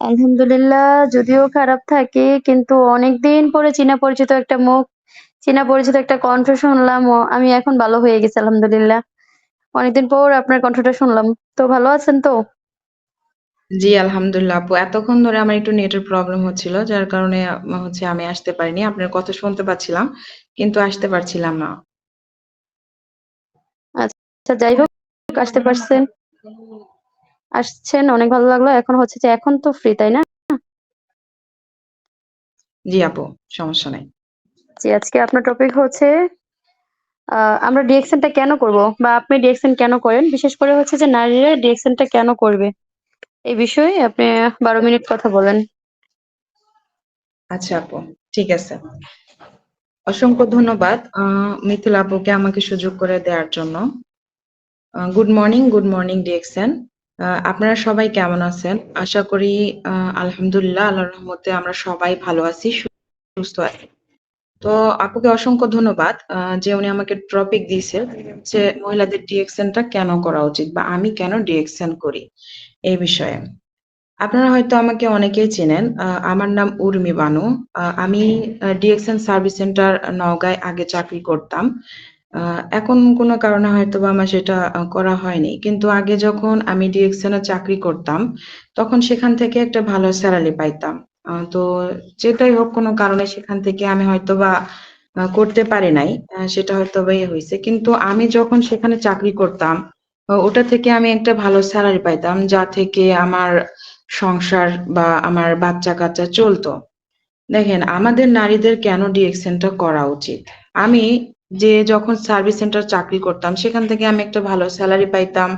আলহামদুলিল্লাহ যদিও খারাপ থাকে কিন্তু অনেকদিন পরে চীনা পরিচিত একটা মুখ, চীনা পরিচিত একটা কণ্ঠ শুনলাম আমি এখন ভালো হয়ে গেছি আলহামদুলিল্লাহ। অনেকদিন পর আপনার কণ্ঠটা শুনলাম। তো ভালো আছেন তো? জি, আলহামদুলিল্লাহ আপু। এতক্ষণ ধরে আমার একটু নেটের প্রবলেম হচ্ছিল। যার কারণে হচ্ছে আমি আসতে পারিনি। আপনার কথা শুনতে পাচ্ছিলাম, কিন্তু আসতে পারছিলাম না। আচ্ছা যাই হোক আসতে পারছেন। আসছেন অনেক ভালো লাগল। এখন হচ্ছে যে এখন তো ফ্রি, তাই না? জি আপু, সমস্যা নাই। জি, আজকে আপনার টপিক হচ্ছে আমরা ডিরেকশন টা কেন করব? বা আপনি ডিরেকশন কেন করেন? বিশেষ করে হচ্ছে যে নারীরা ডিরেকশন টা কেন করবে? এই বিষয়ে আপনি ১২ মিনিট কথা বলেন। আচ্ছা আপু, ঠিক আছে। অসংখ্য ধন্যবাদ মিথিলা আপুকে আমাকে সুযোগ করে দেওয়ার জন্য। Good morning, good morning direction. আপনারা সবাই কেমন আছেন? আশা করি আলহামদুলিল্লাহ আল্লাহর রহমতে আমরা সবাই ভালো আছি, সুস্থ আছি। তো আপুকে অসংখ্য ধন্যবাদ যে উনি আমাকে টপিক দিয়েছে যে মহিলাদের ডিরেকশন টা কেন করা উচিত বা আমি কেন ডিরেকশন করি এই বিষয়ে। আপনারা হয়তো আমাকে অনেকেই চেনেন। আমার নাম উর্মি বানু। আমি আ ডিরেকশন সার্ভিস সেন্টার নওগাঁয় আগে চাকরি করতাম। এখন কোনো কারণে হয়তোবা আমার সেটা করা হয়নি। কিন্তু আগে যখন আমি এ চাকরি করতাম, তখন সেখান থেকে একটা ভালো স্যালারি পাইতাম। তো যেটাই হোক কোনো কারণে সেখান থেকে আমি হয়তোবা আ করতে পারি নাই। সেটা হয়তোবা ইয়ে হয়েছে কিন্তু আমি যখন সেখানে চাকরি করতাম, ওটা থেকে আমি একটা ভালো স্যালারি পাইতাম যা থেকে আমার সংসার বা আমার বাচ্চা-কাচ্চা চলতো। দেখেন আমাদের নারীদের কেন ডিরেকশন টা করা উচিত? আমি যে যখন সার্ভিস সেন্টার চাকরি করতাম সেখান থেকে আমি একটা ভালো স্যালারি পাইতাম।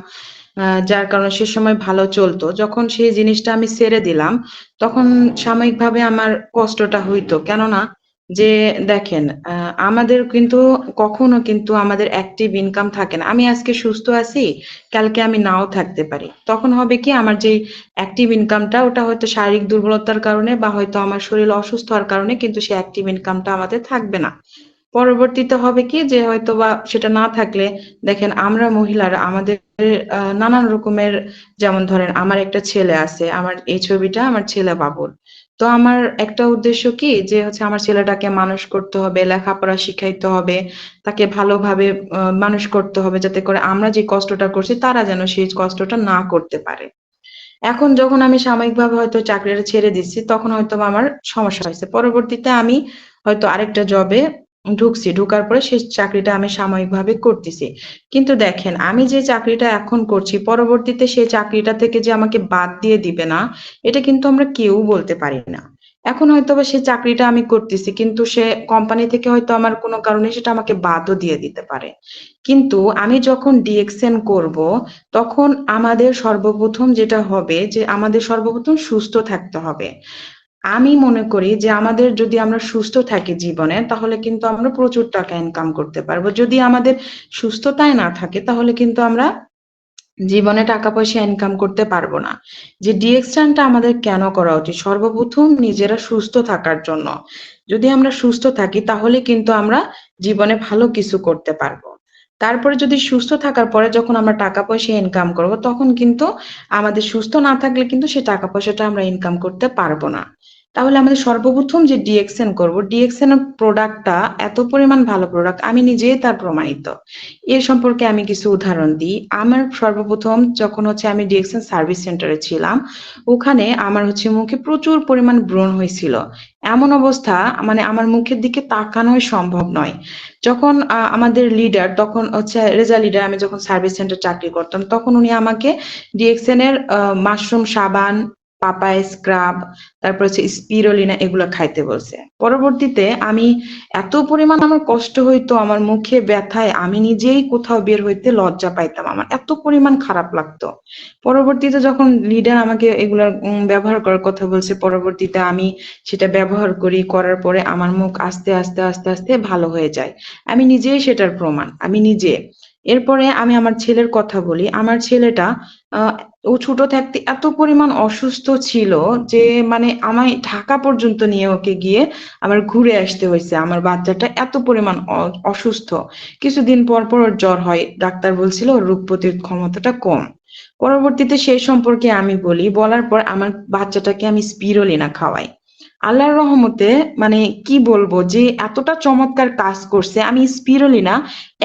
যার কারণে সে সময় ভালো চলতো। যখন সেই জিনিসটা আমি ছেড়ে দিলাম, তখন সাময়িকভাবে আমার কষ্টটা হইতো। কেননা যে দেখেন আমাদের কিন্তু কখনো কিন্তু আমাদের অ্যাক্টিভ ইনকাম থাকে না। আমি আজকে সুস্থ আছি, কালকে আমি নাও থাকতে পারি। তখন হবে কি আমার যে অ্যাক্টিভ ইনকামটা ওটা হয়তো শারীরিক দুর্বলতার কারণে বা হয়তো আমার শরীর অসুস্থ হওয়ার কারণে কিন্তু সেই অ্যাক্টিভ ইনকামটা আমাদের থাকবে না। পরবর্তীতে হবে কি যে হয়তোবা সেটা না থাকলে দেখেন আমরা মহিলারা আমাদের নানান রকমের যেমন ধরেন আমার একটা ছেলে আছে। আমার এই ছবিটা আমার ছেলে বাবুর। তো আমার একটা উদ্দেশ্য কি যে হচ্ছে আমার ছেলেটাকে মানুষ করতে হবে, লেখাপড়া শিখাইতে হবে, তাকে ভালোভাবে মানুষ করতে হবে যাতে করে আমরা যে কষ্টটা করছি তারা যেন সেই কষ্টটা না করতে পারে। এখন যখন আমি সাময়িকভাবে হয়তো চাকরিটা ছেড়ে দিচ্ছি তখন হয়তোবা আমার সমস্যা হইছে। পরবর্তীতে আমি হয়তো আরেকটা জবে ঢুকছি। ঢোকার পরে সেই চাকরিটা আমি সাময়িকভাবে করতেছি। কিন্তু দেখেন আমি যে চাকরিটা এখন করছি পরবর্তীতে সেই চাকরিটা থেকে যে আমাকে বাদ দিয়ে দিবে না, এটা কিন্তু আমরা কেউ বলতে পারি না। এখন হয়তোবা সেই চাকরিটা আমি করতেছি কিন্তু সে কোম্পানি থেকে হয়তো আমার কোনো কারণে সেটা আমাকে বাদও দিয়ে দিতে পারে। কিন্তু আমি যখন ডিরেকশন করব, তখন আমাদের সর্বপ্রথম যেটা হবে যে আমাদের সর্বপ্রথম সুস্থ থাকতে হবে। আমি মনে করি যে আমাদের যদি আমরা সুস্থ থাকি জীবনে, তাহলে কিন্তু আমরা প্রচুর টাকা ইনকাম করতে পারব যদি আমাদের সুস্থতায় না থাকে, তাহলে কিন্তু আমরা জীবনে টাকা-পয়সা ইনকাম করতে পারব না। যে ডিরেকশন টা আমাদের কেন করা উচিত? সর্বপ্রথম নিজেরা সুস্থ থাকার জন্য। যদি আমরা সুস্থ থাকি, তাহলে কিন্তু আমরা জীবনে ভালো কিছু করতে পারব। তারপরে যদি সুস্থ থাকার পরে যখন আমরা টাকা-পয়সা ইনকাম করব, তখন কিন্তু আমাদের সুস্থ না থাকলে কিন্তু সে টাকা-পয়সাটা আমরা ইনকাম করতে পারব না। তাহলে আমাদের সর্বপ্রথম যে ডিরেকশন করব, এর প্রোডাক্টটা এত পরিমাণ ভালো প্রোডাক্ট আমি নিজেই তার প্রমাণিত। এ সম্পর্কে আমি কিছু উদাহরণ দিই। আমার সর্বপ্রথম যখন হচ্ছে আমি ডিরেকশন সার্ভিস সেন্টারে ছিলাম, ওখানে আমার হচ্ছে মুখে প্রচুর পরিমাণ ব্রণ হয়েছিল এমন অবস্থা মানে আমার মুখের দিকে তাকানোই সম্ভব নয়। যখন আমাদের লিডার তখন হচ্ছে রেজা লিডার আমি যখন সার্ভিস সেন্টারে চাকরি করতাম তখন উনি আমাকে ডিরেকশন এর মাশরুম সাবান, পাপায়া স্ক্রাব, তারপর হচ্ছে স্পিরুলিনা এগুলা খাইতে বলছে। পরবর্তীতে আমি এত পরিমাণ আমার কষ্ট হইতো আমার মুখে ব্যথায় আমি নিজেই কোথাও বের হইতে লজ্জা পাইতাম। আমার এত পরিমাণ খারাপ লাগতো। পরবর্তীতে যখন লিডার আমাকে এগুলার ব্যবহার করার কথা বলছে, পরবর্তীতে আমি সেটা ব্যবহার করি। করার পরে আমার মুখ আস্তে, আস্তে, আস্তে, আস্তে ভালো হয়ে যায়। আমি নিজেই সেটার প্রমাণ। আমি নিজে। এরপরে আমি আমার ছেলের কথা বলি। আমার ছেলেটা ও ছোট থাকতে এত পরিমাণ অসুস্থ ছিল যে মানে আমায় ঢাকা পর্যন্ত নিয়ে ওকে গিয়ে আমার ঘুরে আসতে হয়েছে আমার বাচ্চাটা এত পরিমাণ অসুস্থ। কিছুদিন পর, পর ওর জ্বর হয়। ডাক্তার বলছিল ওর রোগ প্রতিরোধ ক্ষমতাটা কম। পরবর্তীতে সেই সম্পর্কে আমি বলি বলার পর আমার বাচ্চাটাকে আমি স্পিরুলিনা খাওয়াই আল্লাহর রহমতে মানে কি বলব যে এতটা চমৎকার কাজ করছে। আমি স্পিরুলিনা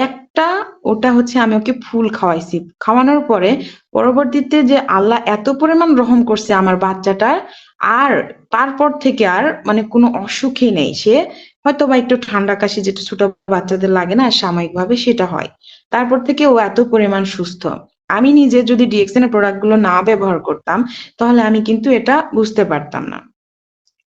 একটা ওটা হচ্ছে আমি ওকে ফুল খাওয়াইছি। খাওয়ানোর পরে পরবর্তীতে যে আল্লাহ এত পরিমাণ রহম করছে আমার বাচ্চাটার, আর তারপর থেকে আর মানে কোনো অসুখই নেই। সে হয়তো বা একটু ঠান্ডা কাশি যেটা ছোট বাচ্চাদের লাগে না, সাময়িকভাবে সেটা হয়। তারপর থেকে ও এত পরিমাণ সুস্থ। আমি নিজে যদি ডিএক্সএন এর প্রোডাক্টগুলো না ব্যবহার করতাম, তাহলে আমি কিন্তু এটা বুঝতে পারতাম না।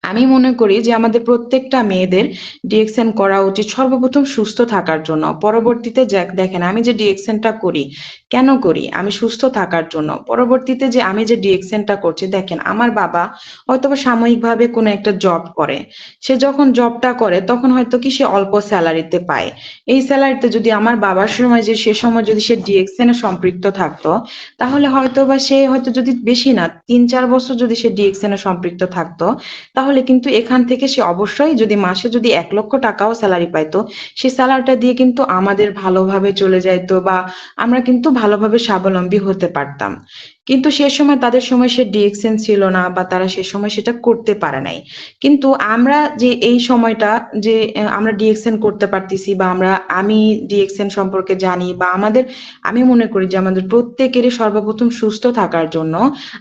আমি মনে করি যে আমাদের প্রত্যেকটা মেয়েদের ডিএক্সএন করা উচিত সর্বপ্রথম সুস্থ থাকার জন্য। পরবর্তীতে দেখেন, আমি যে ডিএক্সএনটা করি কেন করি? আমি সুস্থ থাকার জন্য। পরবর্তীতে যে আমি যে ডিএক্সএনটা করছি, দেখেন, আমার বাবা হয়তো সাময়িকভাবে কোনো একটা জব করে। সে যখন জবটা করে, তখন হয়তো কি সে অল্প স্যালারিতে পায়। এই স্যালারিতে যদি আমার বাবার সময় যে, সে সময় যদি সে ডিএক্সএন এ সম্পৃক্ত থাকতো, তাহলে হয়তো বা সে হয়তো যদি বেশি না, তিন চার বছর যদি সে ডিএক্সএন এ সম্পৃক্ত থাকতো, তাহলে কিন্তু এখান থেকে সে অবশ্যই যদি মাসে যদি এক লক্ষ টাকাও স্যালারি পাইতো, সে স্যালারিটা দিয়ে কিন্তু আমাদের ভালোভাবে চলে যাইতো বা আমরা কিন্তু ভালোভাবে স্বাবলম্বী হতে পারতাম। কিন্তু সে সময় তাদের সময় সে ডিএক্সএন ছিল না বা তারা সে সময় সেটা করতে পারে নাই। কিন্তু আমরা যে এই সময়টা যে আমরা ডিএক্সএন করতে পারতেছি বা আমরা, আমি ডিএক্সএন সম্পর্কে জানি বা আমাদের, আমি মনে করি যে আমাদের প্রত্যেকেরই সর্বপ্রথম সুস্থ থাকার জন্য,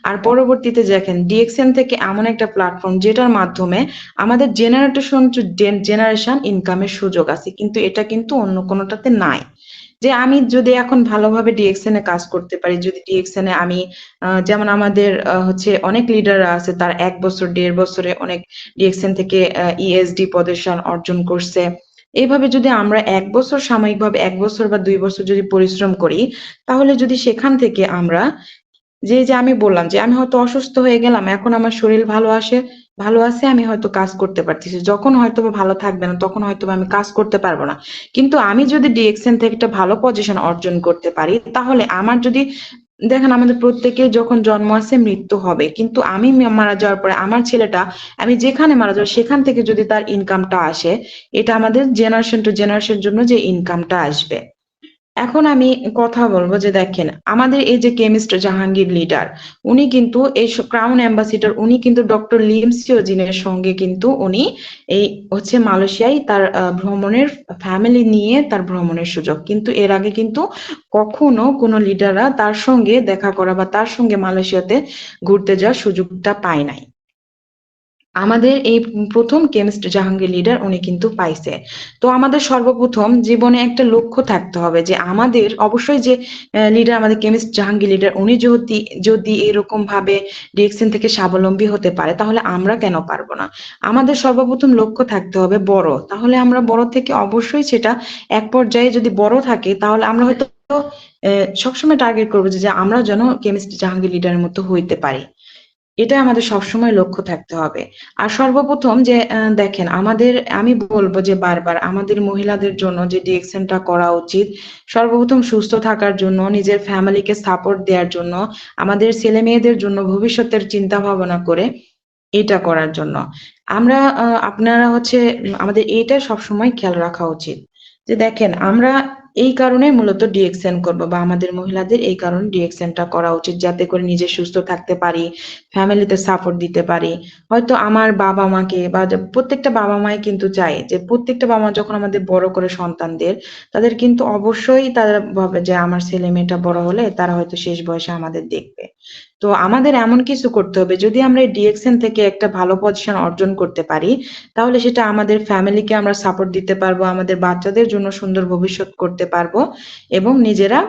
আর পরবর্তীতে দেখেন ডিএক্সএন থেকে এমন একটা প্ল্যাটফর্ম যেটার মাধ্যমে আমাদের জেনারেশন টু জেনারেশন ইনকামের সুযোগ আছে। কিন্তু এটা কিন্তু অন্য কোনোটাতে নাই। যে আমি যদি এখন ভালোভাবে ডিএক্সএন এ কাজ করতে পারি, যদি ডিএক্সএন এ আমি যেমন আমাদের হচ্ছে অনেক লিডাররা আছে, তার এক বছর, দেড় বছরে অনেক ডিএক্সএন থেকে ইএসডি পজিশন অর্জন করছে। এইভাবে যদি আমরা এক বছর সাময়িকভাবে, এক বছর বা দুই বছর যদি পরিশ্রম করি, তাহলে যদি সেখান থেকে আমরা যে যে আমি বললাম যে, আমি হয়তো অসুস্থ হয়ে গেলাম, এখন আমার শরীর ভালো আসে, ভালো আছে, আমি হয়তো কাজ করতে পারতেছি। যখন হয়তো ভালো থাকবে না, তখন হয়তো আমি কাজ করতে পারব না। কিন্তু আমি যদি ডিএক্সএন থেকে একটা ভালো পজিশন অর্জন করতে পারি, তাহলে আমার যদি, দেখেন আমাদের প্রত্যেকে যখন জন্ম আছে, মৃত্যু হবে। কিন্তু আমি মারা যাওয়ার পরে আমার ছেলেটা, আমি যেখানে মারা যাব, সেখান থেকে যদি তার ইনকামটা আসে, এটা আমাদের জেনারেশন টু জেনারেশন জন্য যে ইনকামটা আসবে। এখন আমি কথা বলব যে দেখেন, আমাদের এই যে কেমিস্ট জাহাঙ্গীর লিডার, উনি কিন্তু এই ক্রাউন অ্যাম্বাসিডার উনি কিন্তু ডক্টর লিম সিওজিনের সঙ্গে কিন্তু উনি এই হচ্ছে মালয়েশিয়ায় তার ভ্রমণের ফ্যামিলি নিয়ে তার ভ্রমণের সুযোগ। কিন্তু এর আগে কিন্তু কখনো কোনো লিডাররা তার সঙ্গে দেখা করা বা তার সঙ্গে মালয়েশিয়াতে ঘুরতে যাওয়ার সুযোগটা পায় নাই। আমাদের এই প্রথম কেমিস্ট জাহাঙ্গীর লিডার উনি কিন্তু পাইছে। তো আমাদের সর্বপ্রথম জীবনে একটা লক্ষ্য থাকতে হবে যে আমাদের অবশ্যই যে লিডার আমাদের কেমিস্ট জাহাঙ্গীর লিডার উনি যদি যদি এরকম ভাবে ডিএক্সএন থেকে স্বাবলম্বী হতে পারে, তাহলে আমরা কেন পারব না? আমাদের সর্বপ্রথম লক্ষ্য থাকতে হবে বড়। তাহলে আমরা বড় থেকে অবশ্যই সেটা এক পর্যায়ে যদি বড় থাকে, তাহলে আমরা হয়তো সবসময় টার্গেট করব যে আমরা যেন কেমিস্ট জাহাঙ্গীর লিডারের মতো হইতে পারি। এটা আমাদের সবসময় লক্ষ্য থাকতে হবে। আর সর্বপ্রথম যে দেখেন, আমাদের, আমি বলব যে বারবার আমাদের মহিলাদের জন্য যে ডিএক্সএনটা করা উচিত, সর্বপ্রথম সুস্থ থাকার জন্য, নিজের ফ্যামিলিকে সাপোর্ট দেওয়ার জন্য, আমাদের ছেলে মেয়েদের জন্য ভবিষ্যতের চিন্তা ভাবনা করে এটা করার জন্য। আমরা আপনারা হচ্ছে, আমাদের এইটা সবসময় খেয়াল রাখা উচিত। যে দেখেন, আমরা এই কারণে মূলত ডিএক্সএন করব বা আমাদের মহিলাদের এই কারণে ডিএক্সএনটা করা উচিত যাতে করে নিজে সুস্থ থাকতে পারি ফ্যামিলিতে সাপোর্ট দিতে পারি। হয়তো আমার বাবা মাকে বা প্রত্যেকটা বাবা মাই কিন্তু চায় যে প্রত্যেকটা বাবা মা যখন আমাদের বড় করে সন্তানদের, তাদের কিন্তু অবশ্যই তারা ভাবে যে আমার ছেলে মেয়েটা বড় হলে তারা হয়তো শেষ বয়সে আমাদের দেখবে। তো আমাদের এমন কিছু করতে হবে, যদি আমরা ডিএক্সএন থেকে একটা ভালো পজিশন অর্জন করতে পারি, তাহলে সেটা আমাদের ফ্যামিলিকে আমরা সাপোর্ট দিতে পারব, আমাদের বাচ্চাদের জন্য সুন্দর ভবিষ্যৎ করতে পারব এবং নিজেরা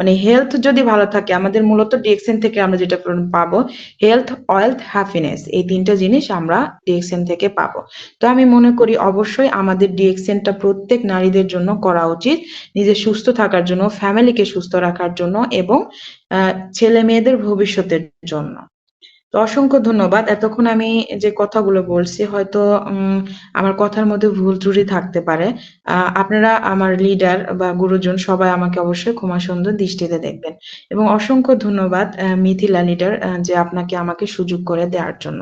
মানে হেলথ যদি ভালো থাকে, আমাদের মূলত ডিএক্সএন থেকে আমরা যেটা পাবো হেলথ ওয়েলথ হ্যাপিনেস এই তিনটা জিনিস আমরা ডিএক্সএন থেকে পাবো। তো আমি মনে করি অবশ্যই আমাদের ডিএক্সএনটা প্রত্যেক নারীদের জন্য করা উচিত নিজে সুস্থ থাকার জন্য ফ্যামিলিকে সুস্থ রাখার জন্য এবং ছেলে মেয়েদের ভবিষ্যতের জন্য। তো অসংখ্য ধন্যবাদ। এতক্ষণ আমি যে কথাগুলো বলছি, হয়তো আমার কথার মধ্যে ভুল ত্রুটি থাকতে পারে। আপনারা আমার লিডার বা গুরুজন সবাই আমাকে অবশ্যই ক্ষমা সুন্দর দৃষ্টিতে দেখবেন। এবং অসংখ্য ধন্যবাদ মিথিলা লিডার যে আপনাকে আমাকে সুযোগ করে দেওয়ার জন্য।